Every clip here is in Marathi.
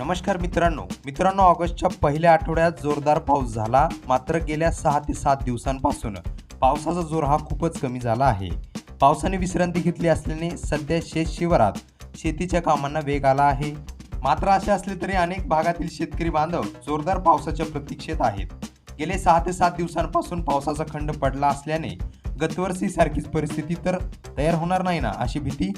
नमस्कार मित्रांनो. मित्रांनो ऑगस्टच्या पहिल्या आठवड्यात जोरदार पाऊस झाला मात्र गेल्या सहा ते सात दिवसांपासून पावसाचा जोर हा खूपच कमी झाला आहे. पावसाने विश्रांती घेतली असल्याने सध्या शेत शिवारात शेतीच्या कामांना वेग आला आहे. मात्र असे असले तरी अनेक भागातील शेतकरी बांधव जोरदार पावसाच्या प्रतीक्षेत आहेत. गेले सहा ते सात दिवसांपासून पावसाचा खंड पडला असल्याने गतवर्षीसारखीच परिस्थिती तर तयार होणार नाही ना अशी भीती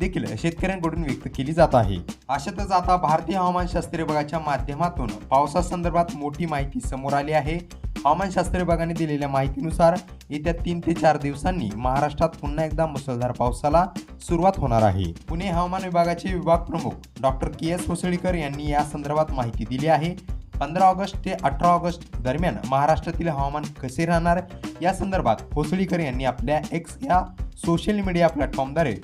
देखील शेतकऱ्यांकडून व्यक्त केली जात आहे. अशातच आता भारतीय हवामानशास्त्र विभागाच्या माध्यमातून पावसासंदर्भात मोठी माहिती समोर आली आहे. हवामानशास्त्र विभागाने दिलेल्या माहितीनुसार येत्या तीन ते चार दिवसांनी महाराष्ट्रात पुन्हा एकदा मुसळधार पावसाला सुरुवात होणार आहे. पुणे हवामान विभागाचे विभाग प्रमुख डॉक्टर के एस होसळीकर यांनी या संदर्भात माहिती दिली आहे. पंधरा ऑगस्ट ते अठरा ऑगस्ट दरम्यान महाराष्ट्रातील हवामान कसे राहणार या संदर्भात होसळीकर यांनी आपल्या एक्स या सोशल मीडिया प्लॅटफॉर्मद्वारे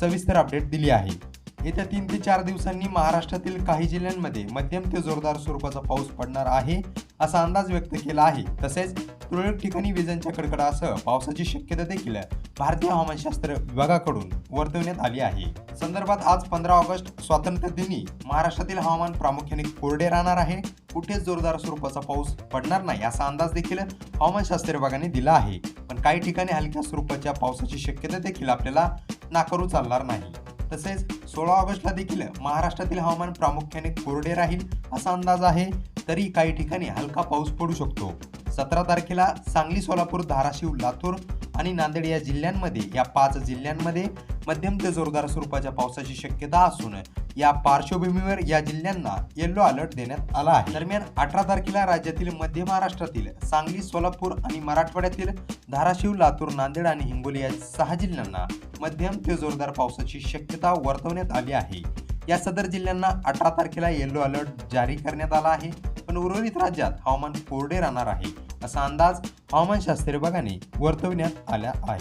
सविस्तर अपडेट दिली आहे. येत्या तीन ते चार दिवसांनी महाराष्ट्रातील काही जिल्ह्यांमध्ये मध्यम ते जोरदार स्वरूपाचा पाऊस पडणार आहे असा अंदाज व्यक्त केला आहे. तसेच तुरळक ठिकाणी विजांच्या कडकडासह पावसाची शक्यता देखील भारतीय हवामानशास्त्र विभागाकडून वर्तवण्यात आली आहे. संदर्भात आज पंधरा ऑगस्ट स्वातंत्र्य दिनी महाराष्ट्रातील हवामान प्रामुख्याने कोरडे राहणार आहे. कुठेच जोरदार स्वरूपाचा पाऊस पडणार नाही असा अंदाज देखील हवामानशास्त्र विभागाने दिला आहे. पण काही ठिकाणी हलक्या स्वरूपाच्या पावसाची शक्यता देखील आपल्याला नाकारू चालणार नाही. तसेच सोळा ऑगस्टला देखील महाराष्ट्रातील हवामान प्रामुख्याने कोरडे राहील असा अंदाज आहे तरी काही ठिकाणी हलका पाऊस पडू शकतो. सतरा तारखेला सांगली सोलापूर धाराशिव लातूर आणि नांदेड या जिल्ह्यांमध्ये या पाच जिल्ह्यांमध्ये मध्यम ते जोरदार स्वरूपाच्या पावसाची शक्यता असून या पार्श्वभूमीवर या जिल्ह्यांना येल्लो अलर्ट देण्यात आला आहे. दरम्यान अठरा तारखेला राज्यातील मध्य महाराष्ट्रातील सांगली सोलापूर आणि मराठवाड्यातील धाराशिव लातूर नांदेड आणि हिंगोली या सहा जिल्ह्यांना मध्यम ते जोरदार पावसाची शक्यता वर्तवण्यात आली आहे. या सदर जिल्ह्यांना अठरा तारखेला येल्लो अलर्ट जारी करण्यात आला आहे. पण उर्वरित राज्यात हवामान कोरडे राहणार आहे. असा अंदाज हवामानशास्त्र विभागाने वर्तवण्यात आला आहे.